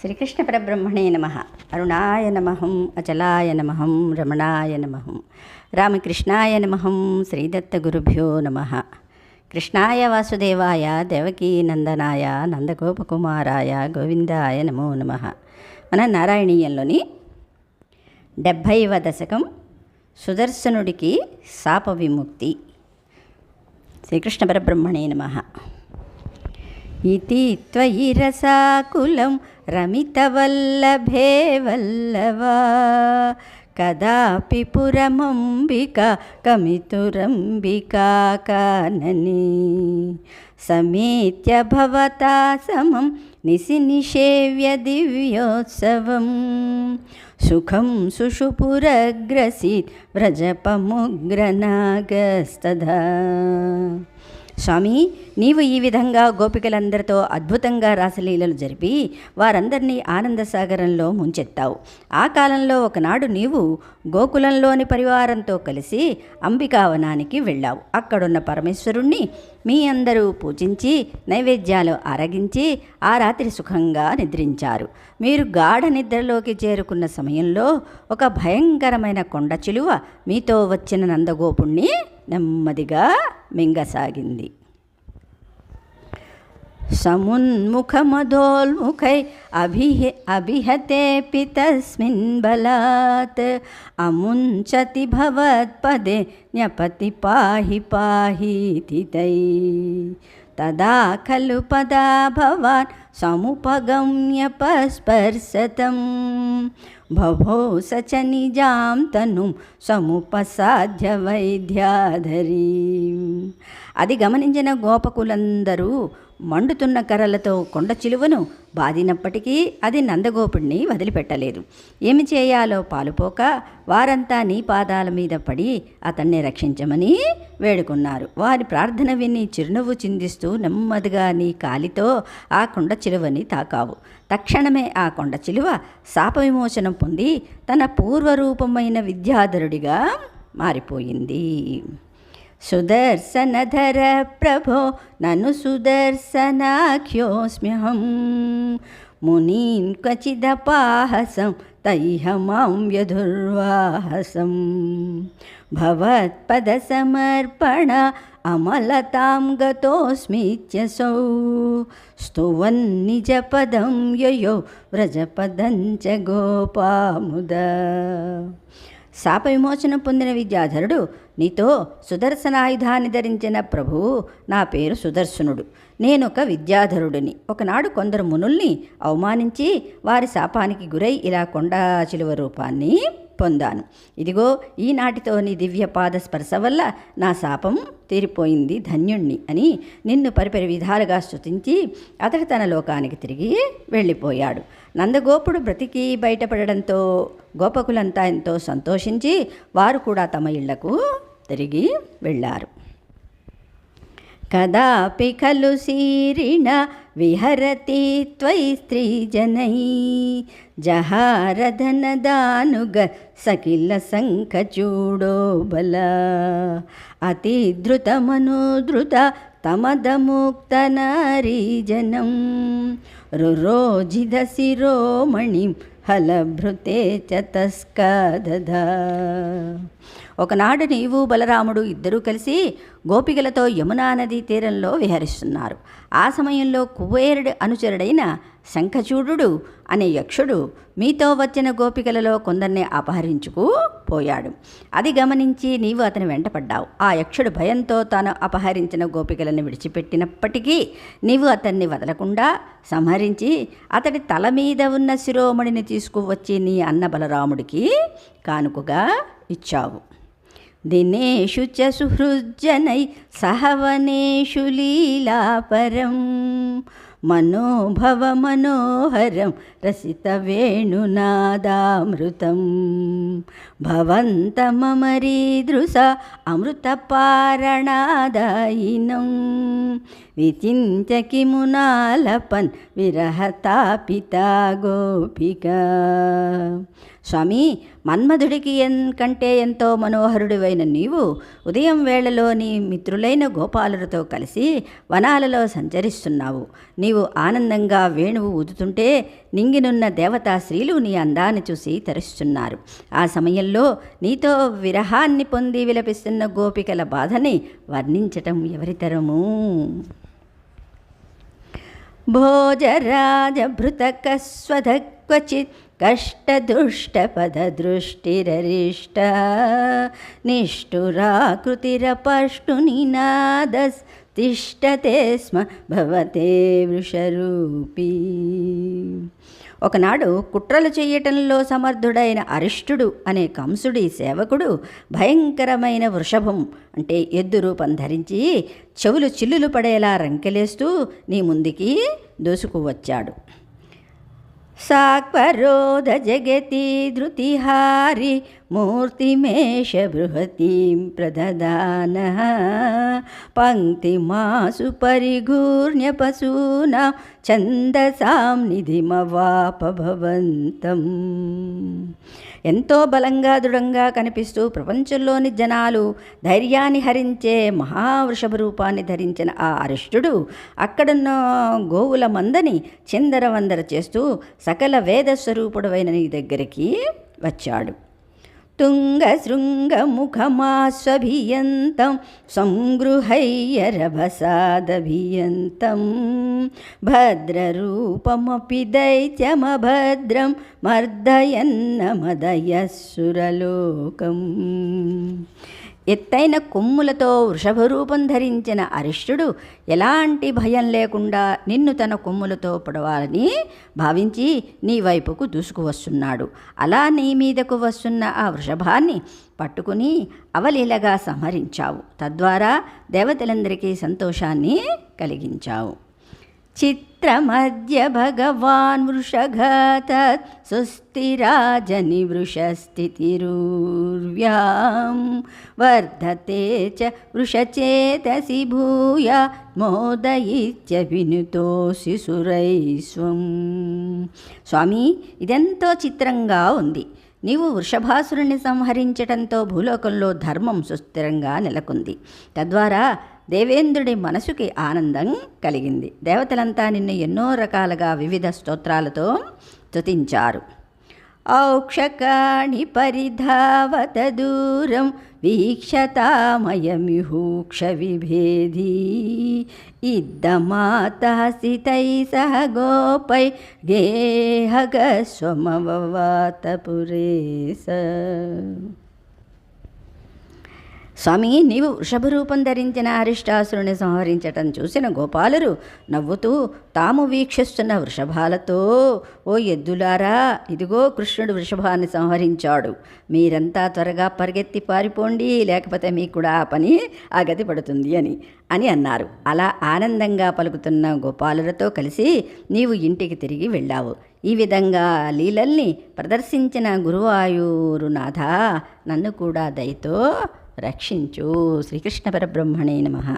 శ్రీకృష్ణ పరబ్రహ్మణే నమ. అరుణాయ నమహం అచలాయ నమహం రమణాయ నమహం రామకృష్ణాయ నమహం శ్రీదత్త గురుభ్యో నమ. కృష్ణాయ వాసుదేవాయ దేవకీ నందనాయ నందగోపకుమారాయ గోవిందాయ నమో నమ. మన నారాయణీయంలోని డెబ్భైవ దశకం సుదర్శనుడికి శాప విముక్తి శ్రీకృష్ణ పరబ్రహ్మణే నమ. ఇతి త్వయి రసాకులం రమితవల్లభే వల్లవా కదాపి పురమంబిక కమితురంబికా కానని సమేత్య భవతా సమం నిసి నిషేవ్య దివ్యోత్సవం. సుఖం సుషుపురగ్రసీత్ వ్రజపముగ్రనాగస్తదా స్వామి నీవు ఈ విధంగా గోపికలందరితో అద్భుతంగా రాసలీలలు జరిపి వారందరినీ ఆనందసాగరంలో ముంచెత్తావు. ఆ కాలంలో ఒకనాడు నీవు గోకులంలోని పరివారంతో కలిసి అంబికావనానికి వెళ్ళావు. అక్కడున్న పరమేశ్వరుణ్ణి మీ అందరూ పూజించి నైవేద్యాలు ఆరగించి ఆ రాత్రి సుఖంగా నిద్రించారు. మీరు గాఢ నిద్రలోకి చేరుకున్న సమయంలో ఒక భయంకరమైన కొండ చిలువ మీతో వచ్చిన నందగోపుణ్ణి నెమ్మదిగా మింగసాగింది సమున్ముఖమధోల్ముఖై అభిహ అభిహతేపి తస్మిన్ బలాత్ అముంచతి భవత్పదే న్యపతి పాహి పాహీతి తదా ఖలు పదా భవాన్ సముపగమ్య పస్పర్శతం. భవో సచ నిజాం తను సముపసాధ్య వైద్యాధరీ. అది గమనించిన గోపకులందరూ మండుతున్న కర్రలతో కొండ చిలువను బాదినప్పటికీ అది నందగోపుడిని వదిలిపెట్టలేదు. ఏమి చేయాలో పాలుపోక వారంతా నీ పాదాల మీద పడి అతన్ని రక్షించమని వేడుకున్నారు. వారి ప్రార్థన విని చిరునవ్వు చిందిస్తూ నెమ్మదిగా నీ కాలితో ఆ కొండ చిలువని తాకావు. తక్షణమే ఆ కొండ చిలువ శాప విమోచనం పొంది తన పూర్వరూపమైన విద్యాధరుడిగా మారిపోయింది. सुदर्शन धर प्रभो, ननु सुदर्शनाख्योऽस्म्यहं मुनीन् क्वचिदपाहसं तैह माँ व्यधुर्वाहसं भवत्पदसमर्पण, अमलतां गतोऽस्मीत्यसौ। स्तुवन्निजपदं ययो, व्रजपदं च गोपामुद। శాప విమోచన పొందిన విద్యాధరుడు నీతో సుదర్శనాయుధాన్ని ధరించిన ప్రభువు నా పేరు సుదర్శనుడు. నేనొక విద్యాధరుడిని. ఒకనాడు కొందరు మునుల్ని అవమానించి వారి శాపానికి గురై ఇలా కొండా చిలువ రూపాన్ని పొందాను. ఇదిగో ఈనాటితో నీ దివ్య పాద స్పర్శ వల్ల నా శాపం తీరిపోయింది ధన్యుణ్ణి అని నిన్ను పరిపరి విధాలుగా స్థుతించి అతడు తన లోకానికి తిరిగి వెళ్ళిపోయాడు. నందగోపుడు బ్రతికి బయటపడడంతో గోపకులంతా ఎంతో సంతోషించి వారు కూడా తమ ఇళ్ళకు తిరిగి వెళ్ళారు. కదాపి ఖలు శీరిణ విహరతి త్వై స్త్రీజనై జహారధనదానుగ సకిల శంఖచూడో బల. అతిధృతమనుధృత తమదముక్తనారీజనం రురోజిధ శిరోమణిం హలభృతే చ తస్కాదధా ఒకనాడు నీవు బలరాముడు ఇద్దరూ కలిసి గోపికలతో యమునా నదీ తీరంలో విహరిస్తున్నారు. ఆ సమయంలో కుబేరుడి అనుచరుడైన శంఖచూడు అనే యక్షుడు మీతో వచ్చిన గోపికలలో కొందరిని అపహరించుకు పోయాడు. అది గమనించి నీవు అతని వెంటపడ్డావు ఆ యక్షుడు భయంతో తాను అపహరించిన గోపికలను విడిచిపెట్టినప్పటికీ నీవు అతన్ని వదలకుండా సంహరించి అతడి తల మీద ఉన్న శిరోమణిని తీసుకువచ్చి నీ అన్న బలరాముడికి కానుకగా ఇచ్చావు. దినేషు చ సుహృజ్జనై సహవనేషు లీలాపరం. మనోభవ మనోహరం రసిత వేణునాదామృతం. భవంతమరీదృశ అమృతపారణాదాయినం. విచింత్య మునాలపన్ విరహతాపిత గోపిక స్వామి మన్మధుడికి ఎన్ కంటే ఎంతో మనోహరుడివైన నీవు ఉదయం వేళలో నీ మిత్రులైన గోపాలులతో కలిసి వనాలలో సంచరిస్తున్నావు. నీవు ఆనందంగా వేణువు ఊదుతుంటే నింగినున్న దేవతా స్త్రీలు నీ అందాన్ని చూసి తరిస్తున్నారు. ఆ సమయంలో నీతో విరహాన్ని పొంది విలపిస్తున్న గోపికల బాధని వర్ణించటం ఎవరితరము భోజరాజభృతకస్వధ క్వచిత్ కష్టదుష్టపదదృష్టిరరిష్ట నిష్ఠురాకృతిరపష్టునినాదస్ తిష్టతే స్మ భవతే వృషరూపీ ఒకనాడు కుట్రలు చేయటంలో సమర్థుడైన అరిష్టుడు అనే కంసుడి సేవకుడు భయంకరమైన వృషభం అంటే ఎద్దు రూపం ధరించి చెవులు చిల్లులు పడేలా రంకెలేస్తూ నీ ముందుకి దూసుకువచ్చాడు సాక్వరోధ జగతి ధృతిహారి మూర్తిమేష బృహతీం ప్రదదాన పంక్తిమాసు పరిగూర్ణ్య పశూనా ఛందసాం నిధిమవాపభవంతం. ఎంతో బలంగా దృఢంగా కనిపిస్తూ ప్రపంచంలోని జనాలు ధైర్యాన్ని హరించే మహావృషభ రూపాన్ని ధరించిన ఆ అరిష్టుడు అక్కడున్న గోవుల మందని చిందరవందర చేస్తూ సకల వేద స్వరూపుడవైన నీ దగ్గరికి వచ్చాడు. తుంగశృంగముఖమాస్వభియంతం సంగృహయ్యరభసాదభియంతం. భద్రరూపమపి దైత్యమభద్రం మర్దయన్న మదయస్సురలోకం ఎత్తైన కొమ్ములతో వృషభరూపం ధరించిన అరిష్టుడు ఎలాంటి భయం లేకుండా నిన్ను తన కొమ్ములతో పొడవాలని భావించి నీ వైపుకు దూసుకువస్తున్నాడు. అలా నీ మీదకు వస్తున్న ఆ వృషభాన్ని పట్టుకుని అవలీలగా సంహరించావు. తద్వారా దేవతలందరికీ సంతోషాన్ని కలిగించావు. చిత్ భగవాన్ వృషఘాత సుస్థిరాజని వృషస్థితిరూర్వ్యాం వర్ధతే చ వృషచేతసి భూయ మోదయిత్య వినుతోసి సురైస్వం స్వామి ఇదెంతో చిత్రంగా ఉంది. నీవు వృషభాసురుణ్ణి సంహరించటంతో భూలోకంలో ధర్మం సుస్థిరంగా నెలకొంది. తద్వారా దేవేంద్రుడి మనసుకి ఆనందం కలిగింది. దేవతలంతా నిన్ను ఎన్నో రకాలుగా వివిధ స్తోత్రాలతో స్తుతించారు. ఔక్షకాణి పరిధావత దూరం వీక్షతామయమిహూక్ష విభేదీ ఇద్దమాతసితై సహ గోపై గేహగ స్వమవవాత పురేస స్వామి నీవు వృషభరూపం ధరించిన అరిష్టాసురుని సంహరించటం చూసిన గోపాలరు నవ్వుతూ తాము వీక్షిస్తున్న వృషభాలతో ఓ ఎద్దులారా ఇదిగో కృష్ణుడు వృషభాన్ని సంహరించాడు. మీరంతా త్వరగా పరిగెత్తి పారిపోండి లేకపోతే మీకు కూడా ఆ పని ఆ గతి పడుతుంది అని అని అన్నారు. అలా ఆనందంగా పలుకుతున్న గోపాలులతో కలిసి నీవు ఇంటికి తిరిగి వెళ్ళావు. ఈ విధంగా లీలల్ని ప్రదర్శించిన గురువాయూరునాథ నన్ను కూడా దయతో రక్షించు. శ్రీకృష్ణ పరబ్రహ్మణే నమ.